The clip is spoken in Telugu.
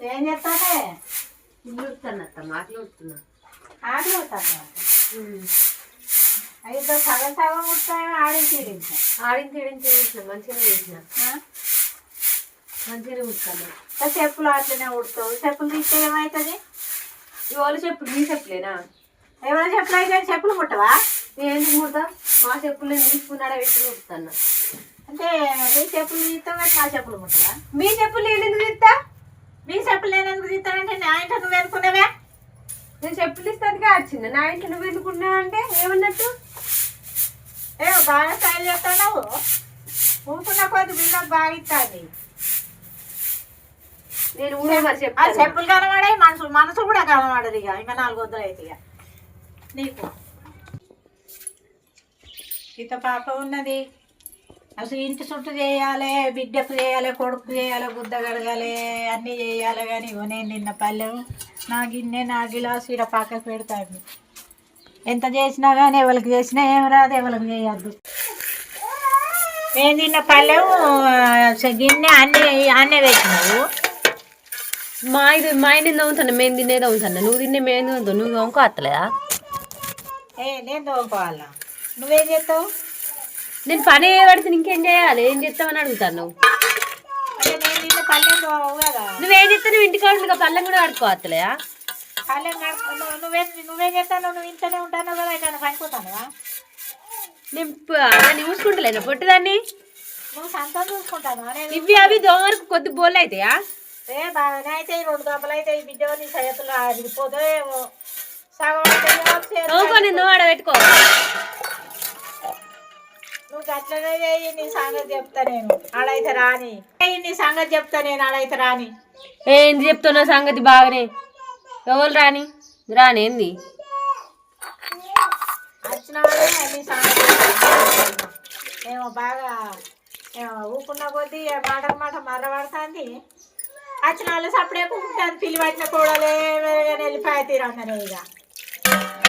ఏం చెప్తానే ఇల్లు ఉడుతాను అత్త మాటలు ఉడుతున్నా ఆటలు అవుతాను అయితే సగం సగం ఉంటాయో ఆడించి ఆడించి చేసిన? మంచిగా చేసిన. మంచిగా ఉడకాలి చెప్పులు అట్లనే ఉడతావు. చెప్పులు తీస్తే ఏమవుతుంది ఇవాళ చెప్పులు నీ చెప్పులేనా? ఎవరి చెప్పులు అయితే చెప్పులు ముట్టవా? నేను ఎందుకు ముడతా మా చెప్పులు నేను తీసుకున్నాడా పెట్టి ఉడుతాను అంటే నీ చెప్పులు తీస్తావు కానీ నా చెప్పులు ముట్టవా? మీ చెప్పులు నేను ఎందుకు తీస్తా? మీ చెప్పులు నేను ఎందుకు తీస్తానంటే నా ఇంట్లో నువ్వు అనుకున్నావే నేను చెప్పులు ఇస్తాను వచ్చింది నా ఇంట్లో నువ్వు ఎందుకున్నావు అంటే ఏమన్నట్టు? ఏ బాగా స్టైల్ చేస్తావు ఊపుకున్న కొద్ది బిల్లకు బాగా ఇస్తుంది. నేను ఊరే మరి చెప్తాను. చెప్పులు కనబడాయి మనసు మనసు కూడా కనబడదు ఇక. ఇంకా నాలుగు వద్దులు అయితే ఇక. నీకు. ఇంత పాప ఉన్నది. అసలు ఇంటి చుట్టూ చేయాలి బిడ్డకు చేయాలి కొడుకు చేయాలి గుద్ద కడగాలి అన్నీ చేయాలి కానీ ఇగో నేను నిన్న పల్లెం నా గిన్నె నా గిలాసు ఇక్కడ పక్కకు పెడతాను ఎంత చేసినా కానీ ఎవరికి చేసినా ఏం రాదు ఎవరికి చేయొద్దు. నేను నిన్న పల్లెం ఆ, గిన్నె అన్నీ అన్నీ పెట్టినావు. మా ఇది మా ఇంటి తవ్వుతాను మేము తినే తవ్వుతాను నువ్వు తినే మేము తింటావు నువ్వు తవ్వుకో అత్తలేదా ఏ నేను తోముకోవాలా నువ్వేం చేస్తావు నేను పని పడితే ఇంకేం చేయాలి ఏం చేస్తావని అడుగుతాను నువ్వు నువ్వేం చేస్తావు నువ్వు ఇంటికాడ ఇంకా పళ్ళం కూడా కడుక్కోవట్లేదా పల్లెం నడుపు నువ్వు- నువ్వేం చేస్తావు నువ్వు ఇంట్లోనే ఉంటాను కదా ఇక్కడ పనిపోతానువా నేను నన్ను చూసుకుంటలేను పొట్టిదాన్ని నువ్వు సంతం చూసుకుంటాను ఇవి అవి దోమరకు కొద్ది బోల్ అవుతాయా ఏ బాగానే అయితే ఈ రెండు గంపలు అయితే ఈ బిడ్డ నీ చేతులు ఏమో సగం ఆడ పెట్టుకో నువ్వు గట్లనే చేయి నీ సంగతి చెప్తా నేను. ఆడైతే రాని. నీ సంగతి చెప్తా నేను ఆడైతే రాని. ఏంది చెప్తున్నా సంగతి బాగానే? ఎవరు రాని? రానేంది వచ్చిన నీ సంగతి. ఏమో బాగా ఏమో ఊపుకున్న కొద్దీ మాట మాట మర్రపడుతుంది వచ్చిన వాళ్ళు సప్పుడే ఉంటుంది పిల్లి పట్టిన కూడలే వెళ్ళిపోయి తీరన్నారు ఇక.